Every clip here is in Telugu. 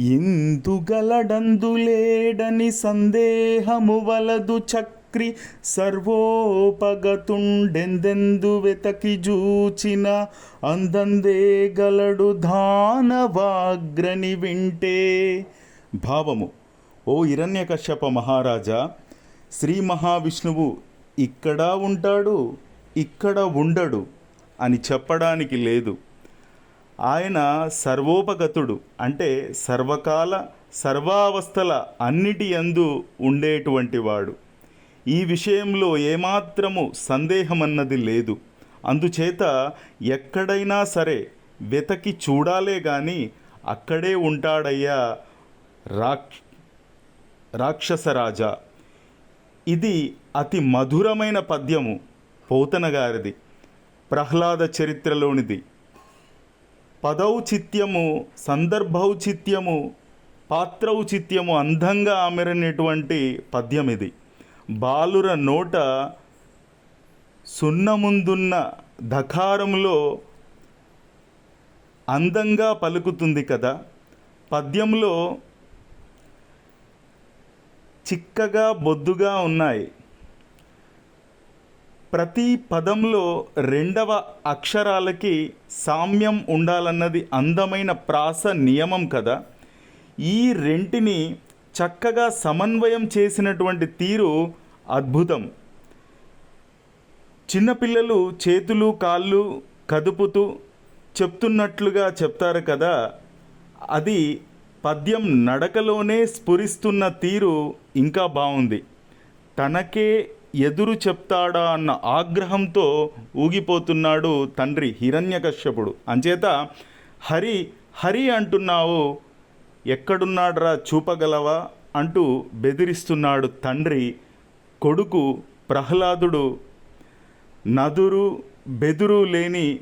ఇందుగలడందులేడని సందేహము వలదు చక్రి సర్వోపగతుండెందెందు వెతకి జూచిన అందందే గలడు ధానవాగ్రని వింటే. భావము ఓ హిరణ్యకశ్యప మహారాజా శ్రీ మహావిష్ణువు ఇక్కడ ఉంటాడు ఇక్కడ ఉండడు అని చెప్పడానికి లేదు. ఆయన సర్వోపగతుడు. అంటే సర్వకాల సర్వావస్థల అన్నిటి యందు ఉండేటువంటి వాడు. ఈ విషయంలో ఏమాత్రము సందేహమన్నది లేదు. అందుచేత ఎక్కడైనా సరే వెతకి చూడాలే గాని అక్కడే ఉంటాడయ్యా రాక్ష రాక్షసరాజా. ఇది అతి మధురమైన పద్యము పోతన గారిది ప్రహ్లాద చరిత్రలోనిది. పదౌచిత్యము సందర్భౌచిత్యము పాత్రౌచిత్యము అందంగా అమెరినటువంటి పద్యం ఇది బాలుర నోట సున్నముందున్న ధకారంలో అందంగా పలుకుతుంది కదా. పద్యంలో చిక్కగా బొద్దుగా ఉన్నాయి. ప్రతి పదంలో రెండవ అక్షరాలకి సామ్యం ఉండాలన్నది అందమైన ప్రాస నియమం కదా. ఈ రెంటిని చక్కగా సమన్వయం చేసినటువంటి తీరు అద్భుతం. చిన్నపిల్లలు చేతులు కాళ్ళు కదుపుతూ చెప్తున్నట్లుగా చెప్తారు కదా. అది పద్యం నడకలోనే స్ఫురిస్తున్న తీరు ఇంకా బాగుంది. తనకే ఎదురు చెప్తాడా అన్న ఆగ్రహంతో ఊగిపోతున్నాడు తండ్రి హిరణ్యకశ్యపుడు. అంచేత హరి హరి అంటున్నావు ఎక్కడున్నాడ్రా చూపగలవా? అంటూ బెదిరిస్తున్నాడు తండ్రి కొడుకు ప్రహ్లాదుడు. నదురు బెదురు లేని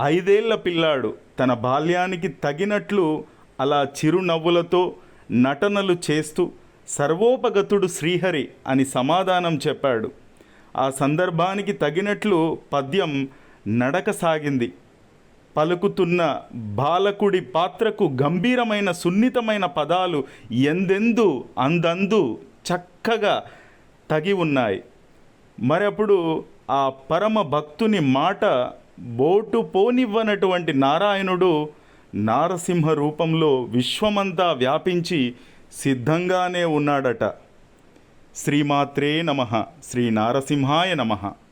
ఐదేళ్ళ పిల్లాడు. తన బాల్యానికి తగినట్లు అలా చిరునవ్వులతో నటనలు చేస్తూ సర్వోపగతుడు శ్రీహరి అని సమాధానం చెప్పాడు. ఆ సందర్భానికి తగినట్లు పద్యం నడక సాగింది. పలుకుతున్న బాలకుడి పాత్రకు గంభీరమైన సున్నితమైన పదాలు ఎందెందు అందందు చక్కగా తగి ఉన్నాయి. మరప్పుడు ఆ పరమ భక్తుని మాట బోటు పోనివ్వనటువంటి నారాయణుడు నారసింహ రూపంలో విశ్వమంతా వ్యాపించి సిద్ధంగానే ఉన్నాడట. శ్రీమాత్రే నమ. శ్రీ నారసింహాయ నమః.